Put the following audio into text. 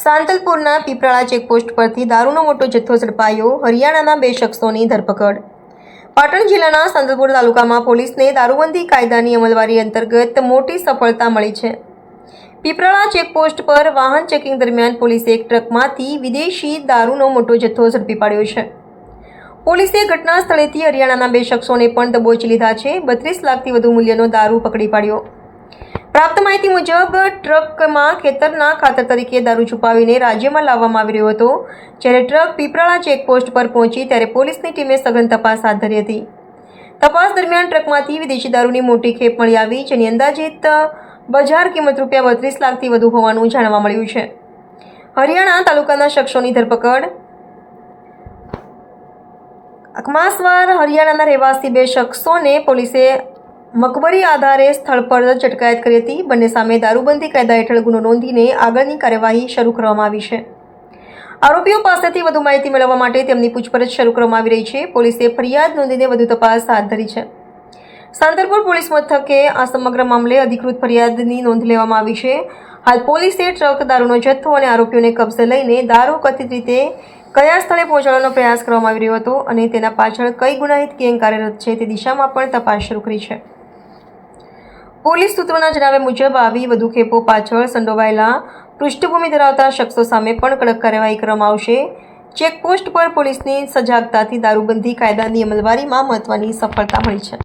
સાંતલપુરના પીપળાળા checkpost પરથી દારૂનો મોટો જથ્થો ઝડપાયો હરિયાણાના બે શખ્સોની ધરપકડ. પાટણ જિલ્લાના સાંતલપુર તાલુકામાં પોલીસને દારૂબંધી કાયદાની અમલવારી અંતર્ગત મોટી સફળતા મળી છે. પીપળાળા ચેકપોસ્ટ પર વાહન ચેકિંગ દરમિયાન પોલીસે એક ટ્રકમાંથી વિદેશી દારૂનો મોટો જથ્થો ઝડપી પાડ્યો છે. પોલીસે ઘટના સ્થળેથી હરિયાણાના બે શખ્સોને પણ દબોચી લીધા છે. બત્રીસ લાખથી વધુ મૂલ્યનો દારૂ પકડી પાડ્યો. પ્રાપ્ત માહિતી મુજબ, ટ્રકમાં ખેતરના ખાતર તરીકે દારૂ છુપાવીને રાજ્યમાં લાવવામાં આવી રહ્યો હતો. જ્યારે ટ્રક પીપરાળા ચેકપોસ્ટ પર પહોંચી, ત્યારે પોલીસની ટીમે સઘન તપાસ હાથ ધરી હતી. તપાસ દરમિયાન ટ્રકમાંથી વિદેશી દારૂની મોટી ખેપ મળી આવી, જેની અંદાજિત બજાર કિંમત રૂપિયા બત્રીસ લાખથી વધુ હોવાનું જાણવા મળ્યું છે. હરિયાણા તાલુકાના શખ્સોની ધરપકડ. અકમાસવાર હરિયાણાના રહેવાસી બે શખ્સોને પોલીસે મકબરી આધારે સ્થળ પર જ અટકાયત કરી હતી. બંને સામે દારૂબંધી કાયદા હેઠળ ગુનો નોંધીને આગળની કાર્યવાહી શરૂ કરવામાં આવી છે. આરોપીઓ પાસેથી વધુ માહિતી મેળવવા માટે તેમની પૂછપરછ શરૂ કરવામાં આવી રહી છે. પોલીસે ફરિયાદ નોંધીને વધુ તપાસ હાથ ધરી છે. સાંતરપુર પોલીસ મથકે આ સમગ્ર મામલે અધિકૃત ફરિયાદની નોંધ લેવામાં આવી છે. હાલ પોલીસે ટ્રક, દારૂનો જથ્થો અને આરોપીઓને કબજે લઈને દારૂ કથિત રીતે કયા સ્થળે પહોંચાડવાનો પ્રયાસ કરવામાં આવી રહ્યો હતો અને તેના પાછળ કઈ ગુનાહિત ગેંગ કાર્યરત છે તે દિશામાં પણ તપાસ શરૂ કરી છે. પોલીસ સૂત્રોના જણાવ્યા મુજબ, આવી વધુ ખેપો પાછળ સંડોવાયેલા પૃષ્ઠભૂમિ ધરાવતા શખ્સો સામે પણ કડક કાર્યવાહી કરવામાં આવશે. ચેકપોસ્ટ પર પોલીસની સજાગતાથી દારૂબંધી કાયદાની અમલવારીમાં મહત્વની સફળતા મળી છે.